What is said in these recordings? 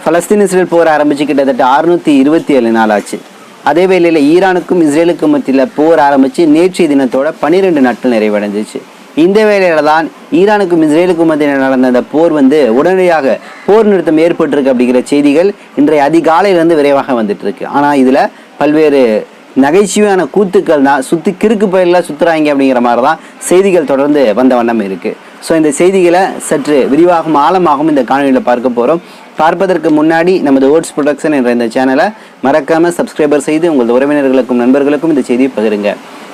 Palestine Israel போர் ஆரம்பித்து கிட்டத்தட்ட அறுநூற்றி இருபத்தி ஏழு நாள் ஆச்சு அதே வேளையில் ஈரானுக்கும் இஸ்ரேலுக்கும் மத்தியில் போர் ஆரம்பித்து நேற்றைய தினத்தோட பன்னிரெண்டு நாட்கள் நிறைவடைஞ்சிச்சு. இந்த வேளையில தான் ஈரானுக்கும் இஸ்ரேலுக்கும் மத்தியில் நடந்த அந்த போர் வந்து உடனடியாக போர் நிறுத்தம் ஏற்பட்டிருக்கு அப்படிங்கிற செய்திகள் இன்றைய அதிகாலையிலிருந்து விரைவாக வந்துட்டு இருக்கு ஆனால் இதில் பல்வேறு நகைச்சுவையான கூத்துக்கள் தான் சுற்றி கிறுக்கு பயிரில் சுற்றுறாங்க அப்படிங்கிற மாதிரி தான் செய்திகள் தொடர்ந்து வந்த வண்ணம் இருக்குது ஸோ இந்த செய்திகளை சற்று விரிவாகவும் ஆழமாகவும் இந்த காணொலியில் பார்க்க போகிறோம் பார்ப்பதற்கு முன்னாடி நமது ஓட்ஸ் ப்ரொடக்ஷன் என்ற இந்த சேனலை மறக்காமல் சப்ஸ்கிரைபர் செய்து உங்களது உறவினர்களுக்கும் நண்பர்களுக்கும் இந்த செய்தியை பகிருங்க.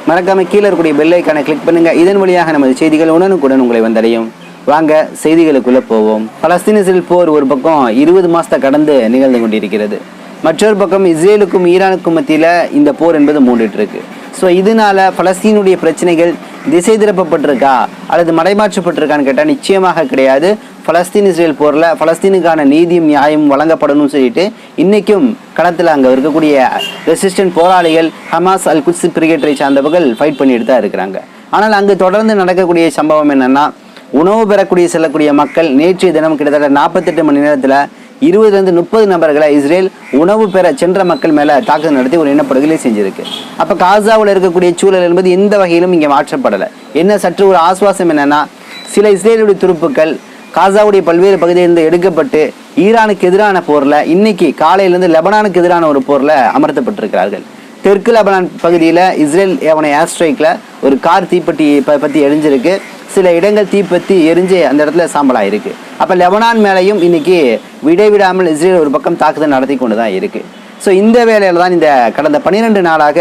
மறக்காமல் கீழே இருக்கக்கூடிய பெல் ஐக்கானை கிளிக் பண்ணுங்கள் இதன் வழியாக நமது செய்திகள் உடனுக்குடன் உங்களை வந்தடையும். வாங்க செய்திகளுக்குள்ளே போவோம். பலஸ்தீன போர் ஒரு பக்கம் இருபது மாதத்தை கடந்து நிகழ்ந்து கொண்டிருக்கிறது. மற்றொரு பக்கம் இஸ்ரேலுக்கும் ஈரானுக்கும் மத்தியில் இந்த போர் என்பது மூண்டுட்டு இருக்கு ஸோ இதனால பலஸ்தீனுடைய பிரச்சனைகள் திசை திருப்பப்பட்டிருக்கா? அல்லது மடைமாற்றப்பட்டிருக்கான்னு கேட்டால் நிச்சயமாக கிடையாது. பலஸ்தீன் இஸ்ரேல் போரில் பலஸ்தீனுக்கான நீதியும் நியாயமும் வழங்கப்படணும்னு சொல்லிட்டு இன்றைக்கும் களத்தில் அங்கே இருக்கக்கூடிய ரெசிஸ்டன்ட் போராளிகள் ஹமாஸ் அல் குட்ஸ் பிரிகேட்டரை சார்ந்தவர்கள் ஃபைட் பண்ணிட்டு தான் இருக்கிறாங்க. ஆனால் அங்கு தொடர்ந்து நடக்கக்கூடிய சம்பவம் என்னன்னா உணவு பெறக்கூடிய செல்லக்கூடிய மக்கள் நேற்றைய தினம் கிட்டத்தட்ட நாற்பத்தெட்டு மணி நேரத்தில் இருபதுலேருந்து முப்பது நபர்களை இஸ்ரேல் உணவு பெற சென்ற மக்கள் மேலே தாக்குதல் நடத்தி ஒரு இனப்படுகொலை செஞ்சிருக்கு. அப்போ காசாவில் இருக்கக்கூடிய சூழல் என்பது எந்த வகையிலும் இங்கே மாற்றப்படலை. என்ன சற்று ஒரு ஆஸ்வாசம் என்னென்னா சில இஸ்ரேலுடைய துருப்புக்கள் காசாவுடைய பல்வேறு பகுதியிலிருந்து எடுக்கப்பட்டு ஈரானுக்கு எதிரான போரில் இன்னைக்கு காலையிலேருந்து லெபனானுக்கு எதிரான ஒரு போரில் அமர்த்தப்பட்டிருக்கிறார்கள். தெற்கு லெபனான் பகுதியில் இஸ்ரேல் ஏவனை ஏர் ஸ்ட்ரைக்கில் ஒரு கார் தீப்பெட்டி ப பற்றி எரிஞ்சிருக்கு. சில இடங்கள் தீப்பற்றி எரிஞ்சு அந்த இடத்துல சாம்பலாயிருக்கு. அப்போ லெபனான் மேலேயும் இன்னைக்கு விடைவிடாமல் இஸ்ரேல் ஒரு பக்கம் தாக்குதல் நடத்தி கொண்டு தான் இருக்குது ஸோ இந்த வேலையில் தான் இந்த கடந்த பன்னிரெண்டு நாளாக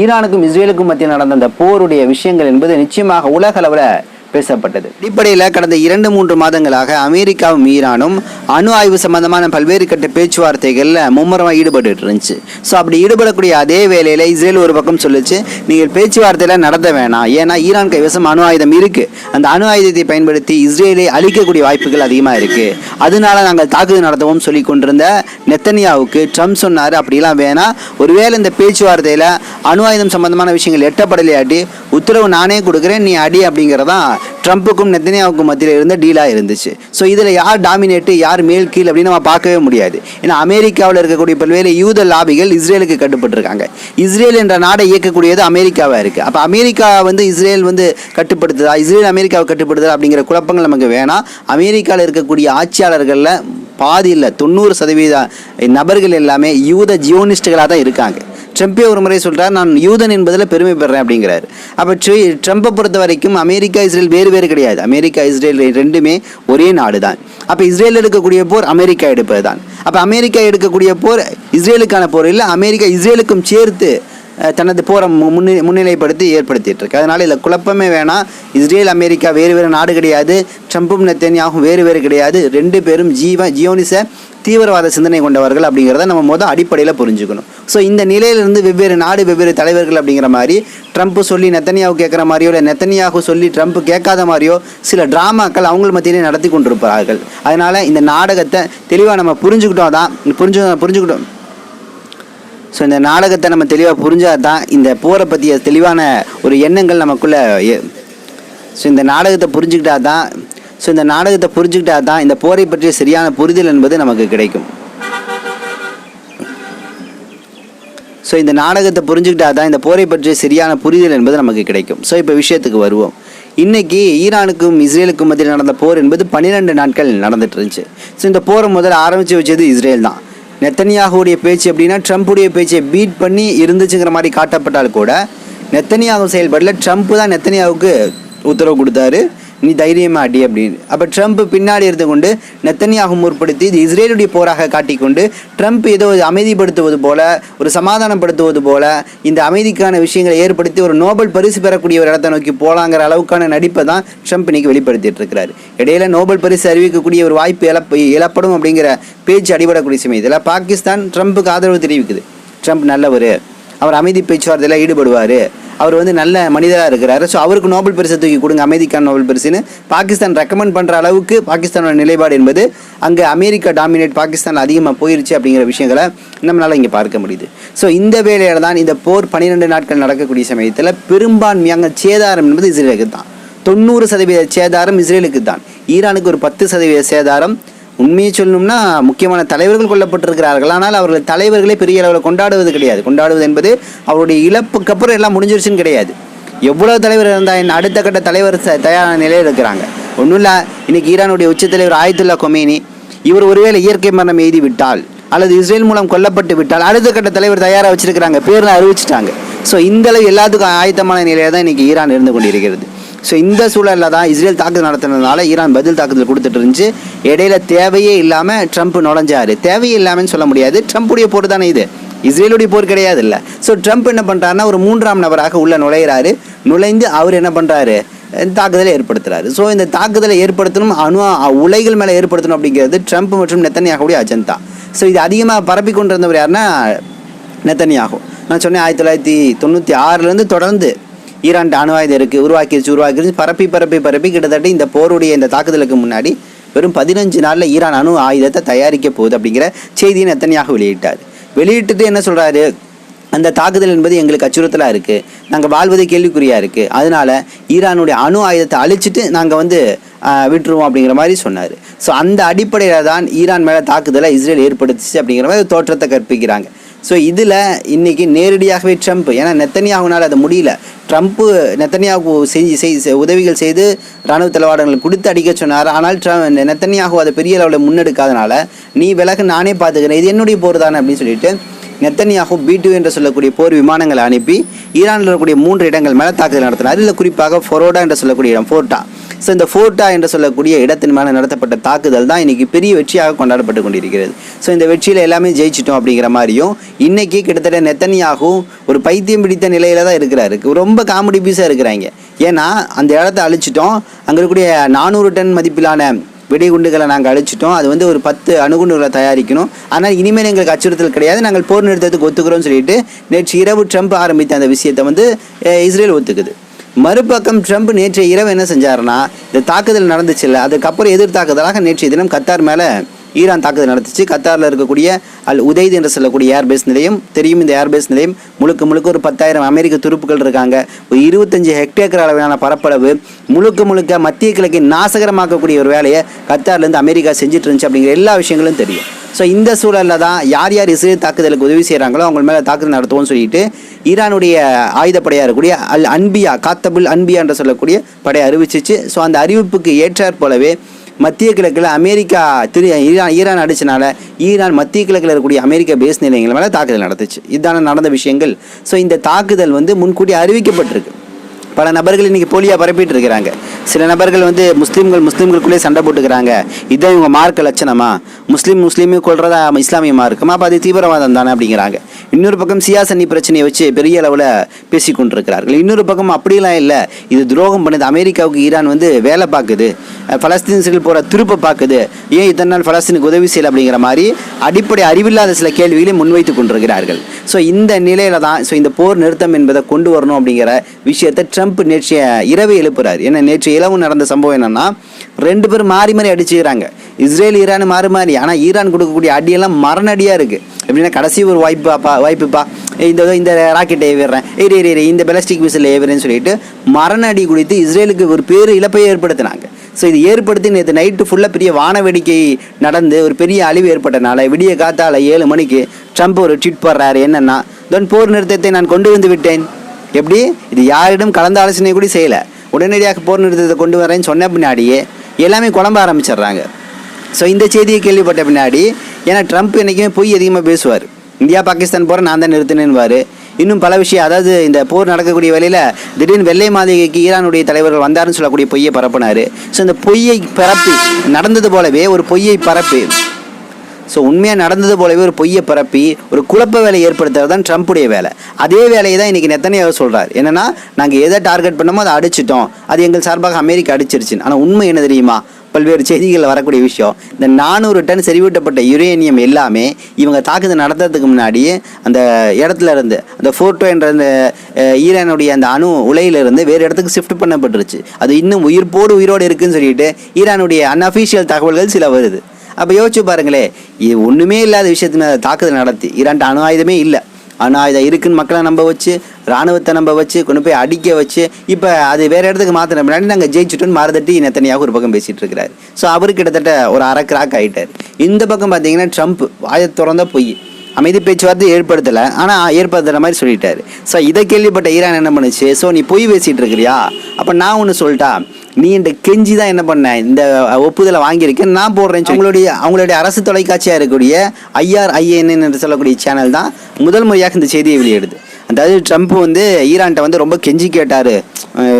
ஈரானுக்கும் இஸ்ரேலுக்கும் மத்தியில் நடந்த அந்த போருடைய விஷயங்கள் என்பது நிச்சயமாக உலக அளவில் பேசப்பட்டது. அடிப்படையில் கடந்த இரண்டு மூன்று மாதங்களாக அமெரிக்காவும் ஈரானும் அணு ஆய்வு சம்பந்தமான பல்வேறு கட்ட பேச்சுவார்த்தைகளில் மும்முரமாக ஈடுபட்டு இருந்துச்சு. ஸோ அப்படி ஈடுபடக்கூடிய அதே வேலையில் இஸ்ரேல் ஒரு பக்கம் சொல்லிச்சு நீங்கள் பேச்சுவார்த்தையில் நடத்த வேணாம். ஏன்னா ஈரான் கைவசம் அணு ஆயுதம் இருக்கு. அந்த அணு ஆயுதத்தை பயன்படுத்தி இஸ்ரேலை அழிக்கக்கூடிய வாய்ப்புகள் அதிகமாக இருக்கு. அதனால நாங்கள் தாக்குதல் நடத்தவும் சொல்லி கொண்டிருந்த நெத்தனியாவுக்கு ட்ரம்ப் சொன்னார் அப்படிலாம் வேணாம். ஒருவேளை இந்த பேச்சுவார்த்தையில் அணு ஆயுதம் சம்பந்தமான விஷயங்கள் எட்டப்படலையாட்டி உத்தரவு நானே கொடுக்குறேன் நீ அடி அப்படிங்கிறதான் ட்ரம்ப்புக்கும் நெத்தனியாவுக்கும் மத்தியில் இருந்த டீலாக இருந்துச்சு. ஸோ இதில் யார் டாமினேட்டு யார் மேல் கீழ் அப்படின்னு நம்ம பார்க்கவே முடியாது. ஏன்னா அமெரிக்காவில் இருக்கக்கூடிய பல்வேறு யூத லாபிகள் இஸ்ரேலுக்கு கட்டுப்பட்டிருக்காங்க. இஸ்ரேல் என்ற நாடை இயக்கக்கூடியது அமெரிக்காவாக இருக்குது அப்போ அமெரிக்கா வந்து இஸ்ரேல் வந்து கட்டுப்படுத்துதா? இஸ்ரேல் அமெரிக்காவை கட்டுப்படுத்துதா அப்படிங்கிற குழப்பங்கள் நமக்கு வேணாம் அமெரிக்காவில் இருக்கக்கூடிய ஆட்சியாளர்களில் பாதி இல்லை தொண்ணூறு சதவீத நபர்கள் எல்லாமே யூத ஜியோனிஸ்டுகளாக தான் இருக்காங்க. ட்ரம்ப்பே ஒரு முறை சொல்கிறார் நான் யூதன் என்பதில் பெருமை பெறேன் அப்படிங்கிறார். அப்போ ட்ரம்ப்பை பொறுத்த வரைக்கும் அமெரிக்கா இஸ்ரேல் வேறு வேறு கிடையாது. அமெரிக்கா இஸ்ரேல் ரெண்டுமே ஒரே நாடு தான் அப்போ இஸ்ரேல் எடுக்கக்கூடிய போர் அமெரிக்கா எடுப்பது தான் அப்போ அமெரிக்கா எடுக்கக்கூடிய போர் இஸ்ரேலுக்கான போர் இல்லை அமெரிக்கா இஸ்ரேலுக்கும் சேர்த்து தனது போரை மு- முன்னி முன்னிலைப்படுத்தி ஏற்படுத்திட்டு இருக்கு அதனால இதில் குழப்பமே வேணாம். இஸ்ரேல் அமெரிக்கா வேறு வேறு நாடு கிடையாது. ட்ரம்ப்பும் நெத்தன்யாகும் வேறு வேறு கிடையாது. ரெண்டு பேரும் ஜீவ ஜியோனிச தீவிரவாத சிந்தனை கொண்டவர்கள் அப்படிங்கிறத நம்ம மொதல் அடிப்படையில் புரிஞ்சுக்கணும். ஸோ இந்த நிலையிலிருந்து வெவ்வேறு நாடு வெவ்வேறு தலைவர்கள் அப்படிங்கிற மாதிரி ட்ரம்ப் சொல்லி நெத்தனியாவு கேட்குற மாதிரியோ இல்லை நெத்தனியாகு சொல்லி ட்ரம்ப் கேட்காத மாதிரியோ சில டிராமாக்கள் அவங்கள மத்தியிலே நடத்தி கொண்டிருப்பார்கள். அதனால் இந்த நாடகத்தை தெளிவாக நம்ம புரிஞ்சுக்கிட்டோம் தான் புரிஞ்சு புரிஞ்சுக்கிட்டோம். ஸோ இந்த நாடகத்தை நம்ம தெளிவாக புரிஞ்சால் தான் இந்த போரை பற்றிய தெளிவான ஒரு எண்ணங்கள் நமக்குள்ளே ஸோ இந்த நாடகத்தை புரிஞ்சுக்கிட்டா தான் ஸோ இந்த நாடகத்தை புரிஞ்சுக்கிட்டா தான் இந்த போரை பற்றிய சரியான புரிதல் என்பது நமக்கு கிடைக்கும். ஸோ இந்த நாடகத்தை புரிஞ்சுக்கிட்டா தான் இந்த போரை பற்றிய சரியான புரிதல் என்பது நமக்கு கிடைக்கும். ஸோ இப்போ விஷயத்துக்கு வருவோம். இன்றைக்கி ஈரானுக்கும் இஸ்ரேலுக்கும் மத்தியில் நடந்த போர் என்பது பன்னிரெண்டு நாட்கள் நடந்துட்டு இருந்துச்சு. ஸோ இந்த போரை முதல்ல ஆரம்பித்து வச்சது இஸ்ரேல் தான். நெத்தனியாகுடைய பேச்சு அப்படின்னா ட்ரம்ப்புடைய பேச்சை பீட் பண்ணி இருந்துச்சுங்கிற மாதிரி காட்டப்பட்டால் கூட நெத்தனியாகு செயல்படல ட்ரம்ப் தான் நெத்தனியாவுக்கு உத்தரவு கொடுத்தாரு. நீ தைரியமா அடி அப்படின்னு. அப்போ ட்ரம்ப் பின்னாடி இருந்து கொண்டு நெத்தனியாக முற்படுத்தி இது இஸ்ரேலுடைய போராக காட்டிக்கொண்டு ட்ரம்ப் ஏதோ அமைதிப்படுத்துவது போல ஒரு சமாதானப்படுத்துவது போல இந்த அமைதிக்கான விஷயங்களை ஏற்படுத்தி ஒரு நோபல் பரிசு பெறக்கூடிய ஒரு இடத்தை நோக்கி போகலாங்கிற அளவுக்கான நடிப்பை தான் ட்ரம்ப் இன்னைக்கு வெளிப்படுத்திட்டு இருக்கிறாரு இடையில நோபல் பரிசு அறிவிக்கக்கூடிய ஒரு வாய்ப்பு இழப்பு இழப்படும் அப்படிங்கிற பேச்சு அடிபடக்கூடிய சமயத்தில் பாகிஸ்தான் ட்ரம்ப்புக்கு ஆதரவு தெரிவிக்குது. ட்ரம்ப் நல்லவர். அவர் அமைதி பேச்சுவார்த்தையில் ஈடுபடுவார். அவர் வந்து நல்ல மனிதராக இருக்கிறாரு. ஸோ அவருக்கு நோபல் பரிசை தூக்கி கொடுங்க. அமைதிக்கான நோபல் பரிசுன்னு பாகிஸ்தான் ரெக்கமெண்ட் பண்ணுற அளவுக்கு பாகிஸ்தானோட நிலைப்பாடு என்பது அங்கே அமெரிக்கா டாமினேட் பாகிஸ்தான் அதிகமாக போயிருச்சு அப்படிங்கிற விஷயங்களை நம்மளால் இங்கே பார்க்க முடியுது. ஸோ இந்த வேலையில் தான் இந்த போர் பன்னிரெண்டு நாட்கள் நடக்கக்கூடிய சமயத்தில் பெரும்பான்மையாக சேதாரம் என்பது இஸ்ரேலுக்கு தான் தொண்ணூறு சதவீத சேதாரம் இஸ்ரேலுக்கு தான் ஈரானுக்கு ஒரு பத்து சதவீத சேதாரம் உண்மையை சொல்லணும்னா முக்கியமான தலைவர்கள் கொல்லப்பட்டிருக்கிறார்கள். ஆனால் அவர்கள் தலைவர்களே பெரிய அளவில் கொண்டாடுவது கிடையாது. கொண்டாடுவது என்பது அவருடைய இழப்புக்கு அப்புறம் எல்லாம் முடிஞ்சிருச்சுன்னு கிடையாது. எவ்வளோ தலைவர் இருந்தால் என்ன அடுத்த கட்ட தலைவர் ச- தயாரான நிலையில் இருக்கிறாங்க. ஒன்றும் இல்லை இன்னைக்கு ஈரானுடைய உச்சத்தலைவர் ஆயத்துல்லா கொமேனி இவர் ஒருவேளை இயற்கை மரணம் எய்தி விட்டால் அல்லது இஸ்ரேல் மூலம் கொல்லப்பட்டு விட்டால் அடுத்த கட்ட தலைவர் தயாராக வச்சிருக்கிறாங்க. பேர்ல அறிவிச்சிட்டாங்க. ஸோ இந்த அளவு எல்லாத்துக்கும் ஆயத்தமான நிலையில தான் இன்னைக்கு ஈரான் இருந்து கொண்டிருக்கிறது. ஸோ இந்த சூழலில் தான் இஸ்ரேல் தாக்குதல் நடத்துனதுனால ஈரான் பதில் தாக்குதல் கொடுத்துட்டு இருந்துச்சு இடையில தேவையே இல்லாமல் ட்ரம்ப் நுழைஞ்சாரு. தேவையே இல்லாமன்னு சொல்ல முடியாது. ட்ரம்ப்புடைய போர் தானே இது. இஸ்ரேலுடைய போர் கிடையாது இல்லை ஸோ ட்ரம்ப் என்ன பண்ணுறாருன்னா ஒரு மூன்றாம் நபராக உள்ளே நுழையிறாரு. நுழைந்து அவர் என்ன பண்ணுறாரு தாக்குதலை ஏற்படுத்துறாரு. ஸோ இந்த தாக்குதலை ஏற்படுத்தணும் அணு உலைகள் மேலே ஏற்படுத்தணும் அப்படிங்கிறது ட்ரம்ப் மற்றும் நெத்தனியாகவுடைய அஜெண்டா. ஸோ இது அதிகமாக பரப்பி கொண்டிருந்தவர் யாருன்னா நெத்தனியாகும் நான் சொன்னேன் ஆயிரத்தி தொள்ளாயிரத்தி தொண்ணூற்றி ஆறுலேருந்து தொடர்ந்து ஈரான் அணு ஆயுதம் இருக்குது உருவாக்கிருச்சு உருவாக்கிருச்சு. பரப்பி பரப்பி பரப்பி கிட்டத்தட்ட இந்த போருடைய இந்த தாக்குதலுக்கு முன்னாடி வெறும் பதினஞ்சு நாளில் ஈரான் அணு ஆயுதத்தை தயாரிக்க போகுது அப்படிங்கிற செய்தியை எத்தனையாக வெளியிட்டார். வெளியிட்டுட்டு என்ன சொல்கிறாரு அந்த தாக்குதல் என்பது எங்களுக்கு அச்சுறுத்தலாக இருக்குது நாங்கள் வாழ்வதே கேள்விக்குறியாக இருக்குது அதனால ஈரானுடைய அணு ஆயுதத்தை அழிச்சிட்டு நாங்கள் வந்து விட்டுருவோம் அப்படிங்கிற மாதிரி சொன்னார். ஸோ அந்த அடிப்படையில் தான் ஈரான் மேலே தாக்குதலை இஸ்ரேல் ஏற்படுத்துச்சு அப்படிங்கிற மாதிரி தோற்றத்தை கற்பிக்கிறாங்க. ஸோ இதில் இன்றைக்கி நேரடியாகவே ட்ரம்ப் ஏன்னா நெத்தனியாகனால் அது முடியல. ட்ரம்ப்பு நெத்தனியாகு செஞ்சு செய் உதவிகள் செய்து இராணுவ தளவாடங்களை கொடுத்து அடிக்க சொன்னார். ஆனால் ட்ரம்ப் நெத்தனியாகு அதை பெரிய அளவில் முன்னெடுக்காதனால நீ விலகு நானே பார்த்துக்கிறேன் இது என்னுடைய போர் தானே அப்படின்னு சொல்லிட்டு நெத்தனியாகு பி டூ என்று சொல்லக்கூடிய போர் விமானங்களை அனுப்பி ஈரானில் இருக்கக்கூடிய மூன்று இடங்கள் மேலே தாக்குதல் நடத்தினார் அதில் குறிப்பாக ஃபொரோடா என்று சொல்லக்கூடிய இடம் ஃபோர்டா. ஸோ இந்த ஃபோர்டா என்று சொல்லக்கூடிய இடத்தின் மேலே நடத்தப்பட்ட தாக்குதல் தான் இன்றைக்கி பெரிய வெற்றியாக கொண்டாடப்பட்டு கொண்டிருக்கிறது. ஸோ இந்த வெற்றியில் எல்லாமே ஜெயிச்சிட்டோம் அப்படிங்கிற மாதிரியும் இன்றைக்கி கிட்டத்தட்ட நெத்தனியாகவும் ஒரு பைத்தியம் பிடித்த நிலையில தான் இருக்கிறாரு. ரொம்ப காமெடி பீஸாக இருக்கிறாங்க. ஏன்னா அந்த இடத்த அழிச்சிட்டோம். அங்கே இருக்கக்கூடிய நானூறு டன் மதிப்பிலான வெடிகுண்டுகளை நாங்கள் அழிச்சிட்டோம். அது வந்து ஒரு பத்து அணுகுண்டுகளை தயாரிக்கணும். ஆனால் இனிமேல் எங்களுக்கு அச்சுறுத்தல் கிடையாது. நாங்கள் போர் நிறுத்தத்துக்கு ஒத்துக்கிறோம்னு சொல்லிட்டு நேற்று இரவு ட்ரம்ப் ஆரம்பித்த அந்த விஷயத்தை வந்து இஸ்ரேல் ஒத்துக்குது. மறுபக்கம் ட்ரம்ப் நேற்றைய இரவு என்ன செஞ்சாருன்னா இந்த தாக்குதல் நடந்துச்சுல்ல அதுக்கப்புறம் எதிர் தாக்குதலாக நேற்றைய தினம் கத்தார் மேலே ஈரான் தாக்குதல் நடத்துச்சு கத்தாரில் இருக்கக்கூடிய அல் உதைத் என்று சொல்லக்கூடிய ஏர்பேஸ் நிலையம் தெரியும் இந்த ஏர்பேஸ் நிலையம். முழுக்க முழுக்க ஒரு பத்தாயிரம் அமெரிக்க துருப்புகள் இருக்காங்க. ஒரு இருபத்தஞ்சு ஹெக்டேக்கர் அளவிலான பரப்பளவு முழுக்க முழுக்க மத்திய கிழக்கை நாசகரமாக்கக்கூடிய ஒரு வேலையை கத்தார்லேருந்து அமெரிக்கா செஞ்சுட்டு இருந்துச்சு அப்படிங்கிற எல்லா விஷயங்களும் தெரியும். ஸோ இந்த சூழலில் தான் யார் யார் இஸ்ரேல் தாக்குதலுக்கு உதவி செய்கிறாங்களோ அவங்க மேலே தாக்குதல் நடத்துவோம்னு சொல்லிட்டு ஈரானுடைய ஆயுதப்படையாக இருக்கக்கூடிய அல் அன்பியா காத்தபுல் அன்பியா என்று சொல்லக்கூடிய படையை அறிவிச்சிச்சு. ஸோ அந்த அறிவிப்புக்கு ஏற்றாற் போலவே மத்திய கிழக்கில் அமெரிக்கா திரு ஈரான் ஈரான் அடிச்சனால ஈரான் மத்திய கிழக்கில் இருக்கக்கூடிய அமெரிக்க பேஸ் நிலையங்கள் மேலே தாக்குதல் நடந்துச்சு. இதுதான நடந்த விஷயங்கள். ஸோ இந்த தாக்குதல் வந்து முன்கூட்டி அறிவிக்கப்பட்டிருக்கு. பல நபர்கள் இன்னைக்கு போலியாக பரப்பிட்டு இருக்கிறாங்க. சில நபர்கள் வந்து முஸ்லீம்கள் முஸ்லீம்களுக்குள்ளே சண்டை போட்டுக்கிறாங்க. இதான் இவங்க மார்க்க லட்சணமா? முஸ்லீம் முஸ்லீமே கொள்றதா இஸ்லாமிய மார்க்குமா? அப்போ அது தீவிரவாதம் தானே அப்படிங்கிறாங்க. இன்னொரு பக்கம் சியாசன்னி பிரச்சனையை வச்சு பெரிய அளவில் பேசி கொண்டிருக்கிறார்கள். இன்னொரு பக்கம் அப்படிலாம் இல்லை. இது துரோகம் பண்ணுது அமெரிக்காவுக்கு ஈரான் வந்து வேலை பார்க்குது. அஹ் பலஸ்தீன்ஸுகள் போகிற திருப்ப பார்க்குது. ஏன் இத்தனை நாள் பலஸ்தீனுக்கு உதவி செய்யலை அப்படிங்கிற மாதிரி அடிப்படை அறிவில்லாத சில கேள்விகளை முன்வைத்து கொண்டிருக்கிறார்கள். ஸோ இந்த நிலையில தான் ஸோ இந்த போர் நிறுத்தம் என்பதை கொண்டு வரணும் அப்படிங்கிற விஷயத்தை ட்ரம்ப் நேற்றைய இரவு எழுப்புறாரு. ஏன்னா நேற்று இரவு நடந்த சம்பவம் என்னன்னா ரெண்டு பேரும் மாறி மாறி அடிச்சுக்கிறாங்க. இஸ்ரேல் ஈரான் மாறு மாறி. ஆனால் ஈரான் கொடுக்கக்கூடிய அடியெல்லாம் மரணடியாக இருக்குது எப்படின்னா கடைசி ஒரு வாய்ப்பாப்பா. வாய்ப்புப்பா இந்த இந்த ராக்கெட்டை ஏவிடுறேன். ஏறி ஏறி இந்த பெலஸ்டிக் மிசில் ஏவுறேன்னு சொல்லிட்டு மரணடி குடித்து இஸ்ரேலுக்கு ஒரு பேர் இழப்பை ஏற்படுத்தினாங்க. ஸோ இது ஏற்படுத்தி நேற்று நைட்டு ஃபுல்லாக பெரிய வான வேடிக்கை நடந்து ஒரு பெரிய அழிவு ஏற்பட்டனால விடிய காத்தால் ஏழு மணிக்கு ட்ரம்ப் ஒரு ட்வீட் போடுறாரு. என்னென்னா தென் போர் நிறுத்தத்தை நான் கொண்டு வந்து விட்டேன். எப்படி? இது யாரிடம் கலந்த ஆலோசனை கூட செய்யலை. உடனடியாக போர் நிறுத்தத்தை கொண்டு வரேன்னு சொன்ன பின்னாடியே எல்லாமே குழம்ப ஆரம்பிச்சிடுறாங்க. ஸோ இந்த செய்தியை கேள்விப்பட்ட பின்னாடி ஏன்னா ட்ரம்ப் என்றைக்குமே பொய் அதிகமாக பேசுவார். இந்தியா பாகிஸ்தான் போகிற நான் தான் நிறுத்தினேன்னுவார். இன்னும் பல விஷயம் அதாவது இந்த போர் நடக்கக்கூடிய வேலையில் திடீர்னு வெள்ளை மாளிகைக்கு ஈரானுடைய தலைவர்கள் வந்தாருன்னு சொல்லக்கூடிய பொய்யை பரப்பினார். ஸோ இந்த பொய்யை பரப்பி நடந்தது போலவே ஒரு பொய்யை பரப்பி. ஸோ உண்மையாக நடந்தது போலவே ஒரு பொய்யை பரப்பி ஒரு குழப்ப வேலை ஏற்படுத்துறது தான் ட்ரம்ப்புடைய வேலை. அதே வேலையை தான் இன்றைக்கி நெத்தனையாக சொல்கிறார் என்னென்னா நாங்கள் எதை டார்கெட் பண்ணமோ அதை அடிச்சிட்டோம். அது எங்கள் சார்பாக அமெரிக்கா அடிச்சிருச்சு ஆனால் உண்மை என்ன தெரியுமா? பல்வேறு செய்திகளில் வரக்கூடிய விஷயம். இந்த நானூறு டன் செறிவூட்டப்பட்ட யுரேனியம் எல்லாமே இவங்க தாக்குதல் நடத்துறதுக்கு முன்னாடியே அந்த இடத்துல இருந்து அந்த ஃபோர்டோ என்ற அந்த ஈரானுடைய அந்த அணு உலையிலிருந்து வேறு இடத்துக்கு ஷிஃப்ட் பண்ணப்பட்டுருச்சு. அது இன்னும் உயிர்ப்போடு உயிரோடு இருக்குன்னு சொல்லிட்டு ஈரானுடைய அன்அஃபீஷியல் தகவல்கள் சில வருது. அப்போ யோசிச்சு பாருங்களே இது ஒன்றுமே இல்லாத விஷயத்து தாக்குதல் நடத்தி ஈரான்ட்ட அணு ஆயுதமே இல்லை. ஆனால் இதை இருக்குன்னு மக்களை நம்ப வச்சு ராணுவத்தை நம்ப வச்சு கொண்டு போய் அடிக்க வச்சு இப்போ அது வேறு இடத்துக்கு மாற்றின பின்னாடி நாங்கள் ஜெயிச்சுட்டோன்னு மாறுதட்டி நெத்தனியாக ஒரு பக்கம் பேசிகிட்டு இருக்கிறாரு. ஸோ அவர் கிட்டத்தட்ட ஒரு அரை கிராக் ஆகிட்டார் இந்த பக்கம் பார்த்தீங்கன்னா ட்ரம்ப் வாயை திறந்தா பொய். அமைதி பேச்சுவார்த்தை ஏற்படுத்தலை ஆனால் ஏற்படுத்துகிற மாதிரி சொல்லிட்டாரு. ஸோ இதை கேள்விப்பட்ட ஈரான் என்ன பண்ணுச்சு? ஸோ நீ பொய் பேசிகிட்டு இருக்கிறியா? அப்போ நான் ஒன்று சொல்லிட்டா நீ இந்த கெஞ்சி தான் என்ன பண்ண? இந்த ஒப்புதலை வாங்கியிருக்கேன் நான் போடுறேன் அவங்களுடைய அவங்களுடைய அரசு தொலைக்காட்சியாக இருக்கக்கூடிய ஐஆர்ஐஎன் என்று சொல்லக்கூடிய சேனல் தான் முதல் முறையாக இந்த செய்தியை வெளியிடுது. அதாவது ட்ரம்ப் வந்து ஈரான்ட்ட வந்து ரொம்ப கெஞ்சி கேட்டார்.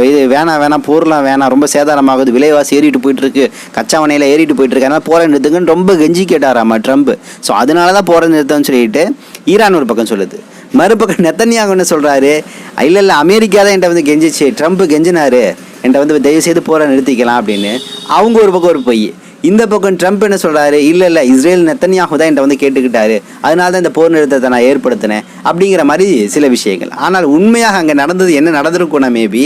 இது வேணாம் வேணாம் போர்லாம் வேணாம். ரொம்ப சேதாரமாகுது. விலைவாசி ஏறிட்டு போயிட்டுருக்கு. கச்சா வனையில் ஏறிட்டு போயிட்டுருக்கு. அதனால் போரை நிறுத்துங்கன்னு ரொம்ப கெஞ்சி கேட்டாராம்மா ட்ரம்ப். ஸோ அதனால தான் போரை நிறுத்தம்னு சொல்லிட்டு ஈரான் ஒரு பக்கம் சொல்லுது. மறுபக்கம் நெத்தனியாக என்ன சொல்கிறாரு இல்லை இல்லை அமெரிக்கா தான் என்கிட்ட வந்து கெஞ்சிச்சு. ட்ரம்ப் கெஞ்சினாரு. என்கிட்ட வந்து தயவு செய்து போகிற நிறுத்திக்கலாம் அப்படின்னு. அவங்க ஒரு பக்கம் ஒரு பொய். இந்த பக்கம் ட்ரம்ப் என்ன சொல்கிறாரு இல்லை இல்லை இஸ்ரேல் நெத்தனியாகு தான் என்கிட்ட வந்து கேட்டுக்கிட்டாரு. அதனால தான் இந்த போர் நிறுத்தத்தை நான் ஏற்படுத்தினேன். அப்படிங்கிற மாதிரி சில விஷயங்கள். ஆனால் உண்மையாக அங்கே நடந்தது என்ன நடந்திருக்கும்னா மேபி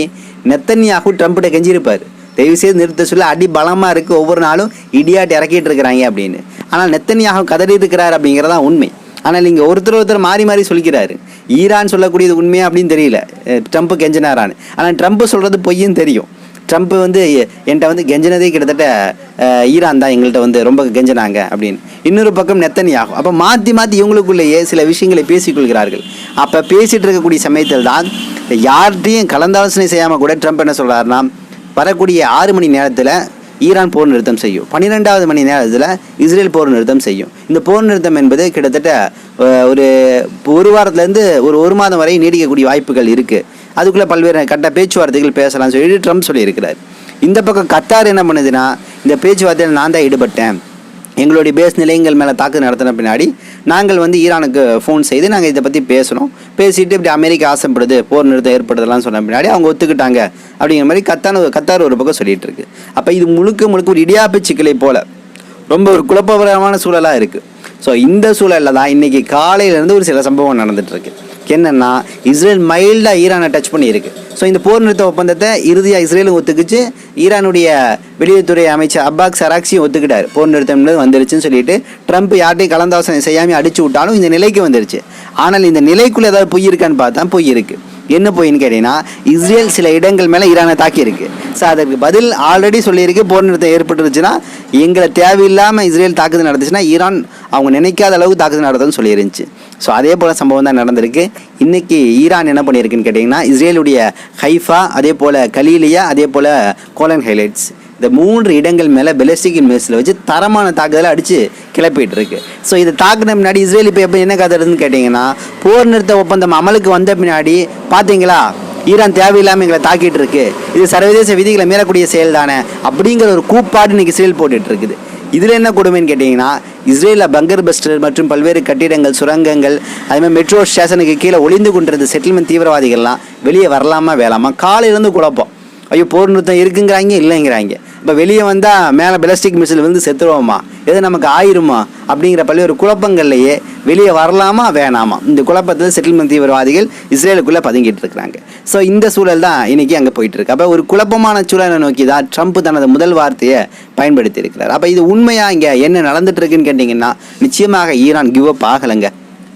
நெத்தனியாகு ட்ரம்ப்கிட்ட கெஞ்சிருப்பார் தயவு செய்து நிறுத்த சொல்ல அடி பலமாக இருக்குது ஒவ்வொரு நாளும் இடியாட்டி இறக்கிட்டு இருக்கிறாங்க அப்படின்னு. ஆனால் நெத்தனியாக கதறி இருக்கிறார் அப்படிங்கிறதான் உண்மை. ஆனால் இங்கே ஒருத்தர் ஒருத்தர் மாறி மாறி சொல்லிக்கிறாரு ஈரான் சொல்லக்கூடியது உண்மையாக அப்படின்னு தெரியல. ட்ரம்ப் கெஞ்சினாரான்னு. ஆனால் ட்ரம்ப் சொல்கிறது பொய்யும் தெரியும். ட்ரம்ப் வந்து என்கிட்ட வந்து கெஞ்சினதே கிட்டத்தட்ட ஈரான் தான் எங்கள்கிட்ட வந்து ரொம்ப கெஞ்சினாங்க அப்படின்னு. இன்னொரு பக்கம் நெத்தனியாகும் அப்போ மாற்றி மாற்றி இவங்களுக்குள்ளேயே சில விஷயங்களை பேசிக்கொள்கிறார்கள் அப்போ பேசிகிட்டு இருக்கக்கூடிய சமயத்தில் தான் யார்கிட்டையும் கலந்தாலோசனை செய்யாமல் கூட ட்ரம்ப் என்ன சொல்கிறாருன்னா வரக்கூடிய ஆறு மணி நேரத்தில் ஈரான் போர் நிறுத்தம் செய்யும். பன்னிரெண்டாவது மணி நேரத்தில் இஸ்ரேல் போர் நிறுத்தம் செய்யும். இந்த போர் நிறுத்தம் என்பது கிட்டத்தட்ட ஒரு ஒரு வாரத்துலேருந்து ஒரு ஒரு மாதம் வரை நீடிக்கக்கூடிய வாய்ப்புகள் இருக்குது அதுக்குள்ளே பல்வேறு கட்ட பேச்சுவார்த்தைகள் பேசலாம்னு சொல்லிட்டு ட்ரம்ப் சொல்லியிருக்கிறார். இந்த பக்கம் கத்தார் என்ன பண்ணுதுன்னா இந்த பேச்சுவார்த்தையில் நான் தான் ஈடுபட்டேன். எங்களுடைய பேஸ் நிலையங்கள் மேலே தாக்குதல் நடத்தின பின்னாடி நாங்கள் வந்து ஈரானுக்கு ஃபோன் செய்து நாங்கள் இதை பற்றி பேசணும் பேசிட்டு இப்படி அமெரிக்கா ஆசைப்படுது போர் நிறுத்தம் ஏற்படுதலாம் சொன்ன பின்னாடி அவங்க ஒத்துக்கிட்டாங்க அப்படிங்கிற மாதிரி கத்தான கத்தார் ஒரு பக்கம் சொல்லிட்டு இருக்கு. அப்போ இது முழுக்க முழுக்க ஒரு இடியாப்பு சிக்கலை போல. ரொம்ப ஒரு குழப்பகரமான சூழலாக இருக்குது ஸோ இந்த சூழலில் தான் இன்றைக்கி காலையிலேருந்து ஒரு சில சம்பவம் நடந்துகிட்ருக்கு என்னென்னா இஸ்ரேல் மைல்டாக ஈரானை டச் பண்ணியிருக்கு. ஸோ இந்த போர் நிறுத்த ஒப்பந்தத்தை இறுதியாக இஸ்ரேலும் ஒத்துக்குச்சு. ஈரானுடைய வெளியுறவுத்துறை அமைச்சர் அப்பாக் சராக்சியும் ஒத்துக்கிட்டார். போர் நிறுத்தம் வந்துருச்சுன்னு சொல்லிட்டு ட்ரம்ப் யார்ட்டையும் கலந்தாசனை செய்யாமல் அடிச்சு விட்டாலும் இந்த நிலைக்கு வந்துருச்சு. ஆனால் இந்த நிலைக்குள்ளே ஏதாவது பொய் இருக்கான்னு பார்த்தா பொய் இருக்குது என்ன பொய்ன்னு கேட்டீங்கன்னா இஸ்ரேல் சில இடங்கள் மேலே ஈரானை தாக்கியிருக்கு. ஸோ அதற்கு பதில் ஆல்ரெடி சொல்லியிருக்கு. போர் நிறுத்தம் ஏற்பட்டுருச்சுன்னா எங்களை தேவையில்லாமல் இஸ்ரேல் தாக்குதல் நடந்துச்சுன்னா ஈரான் அவங்க நினைக்காத அளவுக்கு தாக்குதல் நடத்தும்னு சொல்லியிருந்துச்சு. ஸோ அதே போல் சம்பவம் தான் நடந்திருக்கு. இன்றைக்கி ஈரான் என்ன பண்ணியிருக்குன்னு கேட்டிங்கன்னா இஸ்ரேலுடைய ஹைஃபா அதே போல் கலீலியா அதே போல் கோலன் ஹைலைட்ஸ். இந்த மூன்று இடங்கள் மேலே பெலஸ்டிக் மிஸ்ஸில் வச்சு தரமான தாக்குதலை அடித்து கிளப்பிட்டு இருக்கு ஸோ இது தாக்குன முன்னாடி இஸ்ரேல் இப்போ எப்போ என்ன கதறதுன்னு கேட்டிங்கன்னா போர் நிறுத்த ஒப்பந்தம் அமலுக்கு வந்த பின்னாடி பார்த்தீங்களா ஈரான் தேவையில்லாமல் எங்களை தாக்கிட்டு இருக்கு. இது சர்வதேச விதிகளை மீறக்கூடிய செயல் தானே அப்படிங்கிற ஒரு கூப்பாடு இன்னைக்கு இஸ்ரேல் போட்டுட்டு இருக்குது. இதில் என்ன கொடுமைன்னு கேட்டிங்கன்னா இஸ்ரேலில் பங்கர் பஸ்டர் மற்றும் பல்வேறு கட்டிடங்கள் சுரங்கங்கள் அதுமாதிரி மெட்ரோ ஸ்டேஷனுக்கு கீழே ஒளிந்து கொண்டிருந்த செட்டில்மெண்ட் தீவிரவாதிகள்லாம் வெளியே வரலாமா வேலாமா காலையிலேருந்து குழப்பம். ஐயோ போர் நிறுத்தம் இருக்குங்கிறாங்க இல்லைங்கிறாங்க. இப்போ வெளியே வந்தால் மேலே பிளாஸ்டிக் மிசில் வந்து செத்துருவோமா? எது நமக்கு ஆயிருமா? அப்படிங்கிற பல்வேறு குழப்பங்கள்லையே வெளியே வரலாமா வேணாமா? இந்த குழப்பத்தில் செட்டில்மெண்ட் தீவிரவாதிகள் இஸ்ரேலுக்குள்ளே பதுங்கிட்டு இருக்கிறாங்க. ஸோ இந்த சூழல் தான் இன்றைக்கி அங்கே போயிட்டுருக்கு அப்போ ஒரு குழப்பமான சூழலை நோக்கி தான் ட்ரம்ப் தனது முதல் வார்த்தையை பயன்படுத்தி இருக்கிறார். அப்போ இது உண்மையாக இங்கே என்ன நடந்துட்டு இருக்குன்னு கேட்டிங்கன்னா நிச்சயமாக ஈரான் கிவ் அப் ஆகலைங்க.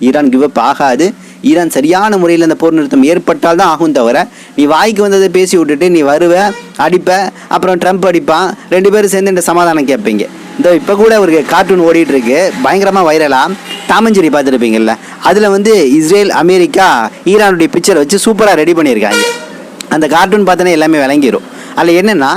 ஈரான் கிவ் அப் ஆகாது. ஈரான் சரியான முறையில் அந்த போர் நிறுத்தம் ஏற்பட்டால் தான் ஆகும் தவிர நீ வாய்க்கு வந்ததை பேசி விட்டுட்டு நீ வருவ அடிப்ப அப்புறம் ட்ரம்ப் அடிப்பான் ரெண்டு பேரும் சேர்ந்து இந்த சமாதானம் கேட்பீங்க. இந்த இப்போ கூட ஒரு கார்ட்டூன் ஓடிட்டு இருக்கு பயங்கரமாக வைரலாக டாமஞ்சேரி பார்த்துருப்பீங்கல்ல அதில் வந்து இஸ்ரேல் அமெரிக்கா ஈரானுடைய பிக்சரை வச்சு சூப்பராக ரெடி பண்ணியிருக்காங்க. அந்த கார்ட்டூன் பார்த்தோன்னா எல்லாமே விளங்கிரும். அதில் என்னென்னா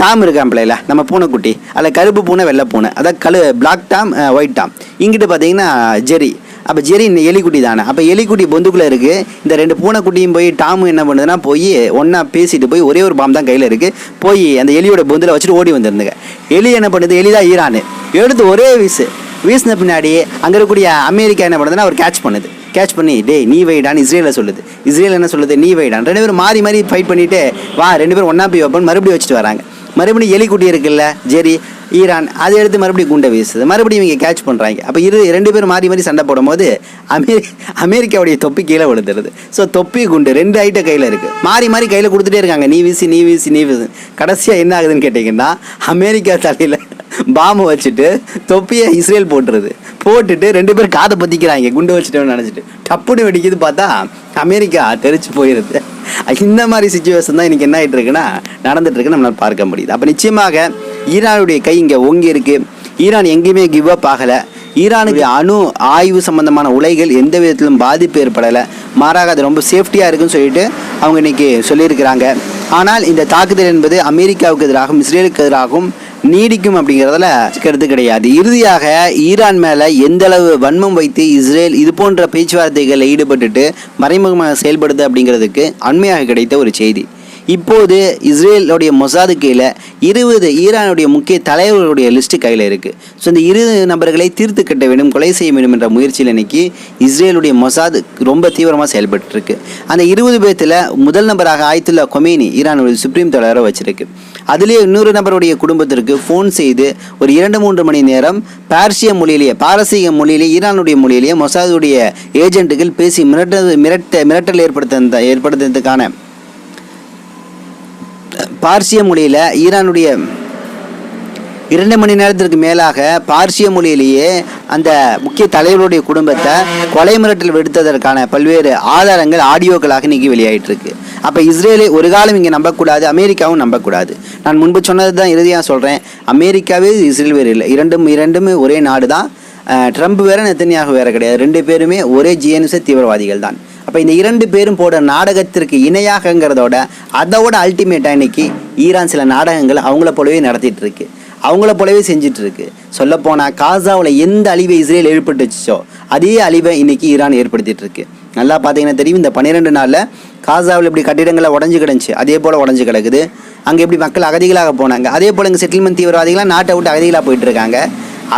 டாம் இருக்காம்ப்ளைல நம்ம பூனைக்குட்டி அதில் கருப்பு பூனை வெள்ளை பூனை அதாவது கழு பிளாக் டாம் ஒயிட் டாம். இங்கிட்டு பார்த்தீங்கன்னா ஜெரி அப்போ ஜெரி இந்த எலிக்குட்டி தானே. அப்போ எலிக்குட்டி பொந்துக்குள்ளே இருக்குது இந்த ரெண்டு பூனைக்குட்டியும் போய் டாமு என்ன பண்ணுதுன்னா போய் ஒன்றா பேசிட்டு போய் ஒரே ஒரு பாம் தான் கையில் இருக்குது போய் அந்த எலியோட பொந்தில் வச்சுட்டு ஓடி வந்திருந்துங்க. எலி என்ன பண்ணுது? எலி தான் ஈரானு. எடுத்து ஒரே வீசு. வீசின பின்னாடி அங்கே இருக்கக்கூடிய அமெரிக்கா என்ன பண்ணுதுன்னா அவர் கேட்ச் பண்ணுது. கேட்ச் பண்ணி டே நீ வைடான்னு இஸ்ரேலில் சொல்லுது. இஸ்ரேல் என்ன சொல்லுது? நீ வைடான் ரெண்டு பேரும் மாறி மாறி ஃபைட் பண்ணிவிட்டு வா ரெண்டு பேரும் ஒன்றா போய் வைப்போம் மறுபடியும் வச்சுட்டு வராங்க. மறுபடியும் எலிக்குட்டி இருக்குல்ல ஜெரி ஈரான் அதை எடுத்து மறுபடியும் குண்டை வீசுது. மறுபடியும் இவங்க கேட்ச் பண்ணுறாங்க அப்போ இரு ரெண்டு பேரும் மாறி மாறி சண்டை போடும்போது அமெரி அமெரிக்காவுடைய தொப்பி கீழே விழுந்துருது. ஸோ தொப்பி குண்டு ரெண்டு ஐட்டம் கையில் இருக்குது மாறி மாறி கையில் கொடுத்துட்டே இருக்காங்க. நீ வீசி நீ வீசி நீ வீசி. கடைசியாக என்ன ஆகுதுன்னு கேட்டிங்கன்னா அமெரிக்கா தலையில் பாம்பு வச்சுட்டு தொப்பியை இஸ்ரேல் போட்டுருது. போட்டுட்டு ரெண்டு பேரும் காதை பற்றிக்கிறாங்க குண்டு வச்சுட்டோன்னு நினச்சிட்டு. டப்புன்னு வெடிக்குது பார்த்தா அமெரிக்கா தெரிச்சு போயிடுது இந்த மாதிரி சுச்சுவேஷன் தான் இன்றைக்கி என்ன ஆகிட்டு இருக்குன்னா நடந்துட்டு இருக்குன்னு நம்மளால் பார்க்க முடியுது. அப்போ நிச்சயமாக ஈரானுடைய கை இங்கே ஓங்கி இருக்கு. ஈரான் எங்கேயுமே கிவ் அப் ஆகலை. ஈரானுக்கு அணு ஆய்வு சம்பந்தமான உலைகள் எந்த விதத்திலும் பாதிப்பு ஏற்படலை. மாறாக அது ரொம்ப சேஃப்டியாக இருக்குன்னு சொல்லிட்டு அவங்க இன்னைக்கு சொல்லியிருக்கிறாங்க. ஆனால் இந்த தாக்குதல் என்பது அமெரிக்காவுக்கு எதிராகவும் இஸ்ரேலுக்கு எதிராகவும் நீடிக்கும் அப்படிங்கிறதுல கருத்து கிடையாது. இறுதியாக ஈரான் மேலே எந்த அளவு வன்மம் வைத்து இஸ்ரேல் இது போன்ற பேச்சுவார்த்தைகளில் ஈடுபட்டுட்டு மறைமுகமாக செயல்படுது அப்படிங்கிறதுக்கு அண்மையாக கிடைத்த ஒரு செய்தி. இப்போது இஸ்ரேலுடைய மொசாது கீழே இருபது ஈரானுடைய முக்கிய தலைவர்களுடைய லிஸ்ட்டு கையில் இருக்குது ஸோ இந்த இருபது நபர்களை தீர்த்து கட்ட வேண்டும் கொலை செய்ய வேண்டும் என்ற முயற்சியில் இன்னைக்கு இஸ்ரேலுடைய மொசாது ரொம்ப தீவிரமாக செயல்பட்டுருக்கு. அந்த இருபது பேர்த்தில் முதல் நபராக ஆயத்துல்லா கொமேனி ஈரானுடைய சுப்ரீம் தலைவரை வச்சிருக்கு. அதுலேயே இன்னொரு நபருடைய குடும்பத்திற்கு ஃபோன் செய்து ஒரு இரண்டு மூன்று மணி நேரம் பார்சிய மொழியிலேயே பாரசீக மொழியிலேயே ஈரானுடைய மொழியிலேயே மொசாதுடைய ஏஜென்ட்டுகள் பேசி மிரட்ட மிரட்ட மிரட்டல் ஏற்படுத்த ஏற்படுத்துறதுக்கான பார்சிய மொழியில் ஈரானுடைய இரண்டு மணி நேரத்திற்கு மேலாக பார்சிய மொழியிலேயே அந்த முக்கிய தலைவருடைய குடும்பத்தை கொலை மிரட்டல் விடுத்ததற்கான பல்வேறு ஆதாரங்கள் ஆடியோக்களாக இன்னைக்கு வெளியாயிட்டிருக்கு. அப்போ இஸ்ரேலை ஒரு காலம் இங்கே நம்பக்கூடாது அமெரிக்காவும் நம்பக்கூடாது. நான் முன்பு சொன்னது தான் இறுதியாக சொல்கிறேன் அமெரிக்காவே இஸ்ரேல் வேறு இல்லை. இரண்டும் இரண்டுமே ஒரே நாடு தான் ட்ரம்ப் வேறு நெத்தனியாக வேற கிடையாது. ரெண்டு பேருமே ஒரே ஜிஎன்எஸ்ஏ தீவிரவாதிகள் தான் அப்போ இந்த இரண்டு பேரும் போட நாடகத்திற்கு இணையாகங்கிறதோட அதோட அல்டிமேட்டாக இன்னைக்கு ஈரான் சில நாடகங்களை அவங்கள போலவே நடத்திட்டு இருக்கு. அவங்கள போலவே செஞ்சிட்ருக்கு சொல்லப்போனால் காசாவில் எந்த அழிவை இஸ்ரேல் ஏற்பட்டுச்சோ அதே அழிவை இன்னைக்கு ஈரான் ஏற்படுத்திட்டு இருக்கு. நல்லா பார்த்தீங்கன்னா தெரியும் இந்த பன்னிரெண்டு நாளில் காசாவில் இப்படி கட்டிடங்களை உடஞ்சு கிடந்துச்சு. அதே போல் உடஞ்சு கிடக்குது. அங்கே எப்படி மக்கள் அகதிகளாக போனாங்க. அதே போல் இங்கே செட்டில்மெண்ட் தீவிரவாதிகளாக நாட்டை விட்டு அகதிகளாக போயிட்டுருக்காங்க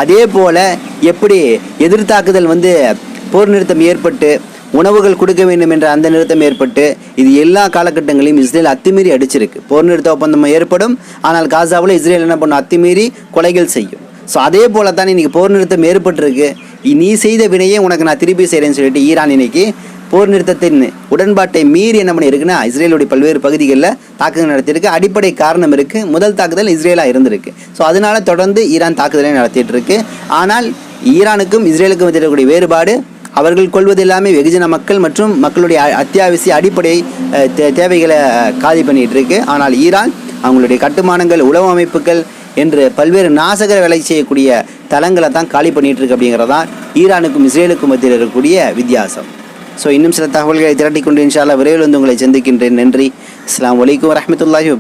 அதே போல் எப்படி எதிர்த்தாக்குதல் வந்து போர் நிறுத்தம் ஏற்பட்டு உணவுகள் கொடுக்க வேண்டும் என்ற அந்த நிறுத்தம் ஏற்பட்டு இது எல்லா காலகட்டங்களையும் இஸ்ரேல் அத்துமீறி அடிச்சிருக்கு. போர் நிறுத்த ஒப்பந்தம் ஏற்படும். ஆனால் காசாவில் இஸ்ரேல் என்ன பண்ணும்? அத்துமீறி கொலைகள் செய்யும். ஸோ அதே போல தான் இன்னைக்கு போர் நிறுத்தம் ஏற்பட்டிருக்கு. நீ செய்த வினையே உனக்கு நான் திருப்பி செய்கிறேன்னு சொல்லிட்டு ஈரான் இன்னைக்கு போர் நிறுத்தத்தின் உடன்பாட்டை மீறி என்ன பண்ணியிருக்குன்னா இஸ்ரேலுடைய பல்வேறு பகுதிகளில் தாக்குதல் நடத்தியிருக்கு. அடிப்படை காரணம் இருக்குது முதல் தாக்குதல் இஸ்ரேலாக இருந்திருக்கு. ஸோ அதனால தொடர்ந்து ஈரான் தாக்குதலை நடத்திட்டு இருக்கு ஆனால் ஈரானுக்கும் இஸ்ரேலுக்கும் இருக்கக்கூடிய வேறுபாடு அவர்கள் கொள்வது எல்லாமே வெகுஜன மக்கள் மற்றும் மக்களுடைய அத்தியாவசிய அடிப்படை தே- தேவைகளை காதி காலி பண்ணிட்டு இருக்கு ஆனால் ஈரான் அவங்களுடைய கட்டுமானங்கள் உளவு அமைப்புகள் என்று பல்வேறு நாசகர வேலை செய்யக்கூடிய தளங்களை தான் காலி பண்ணிட்டு இருக்கு அப்படிங்கிறதான் ஈரானுக்கும் இஸ்ரேலுக்கும் மத்தியில் இருக்கக்கூடிய வித்தியாசம். ஸோ இன்னும் சில தகவல்களை திரட்டிக்கொண்டு இன்ஷால்லா விரைவில் வந்து உங்களை சந்திக்கின்றேன். நன்றி. அஸ்லாம் வலைக்கம் வரமத்துல்லாஹி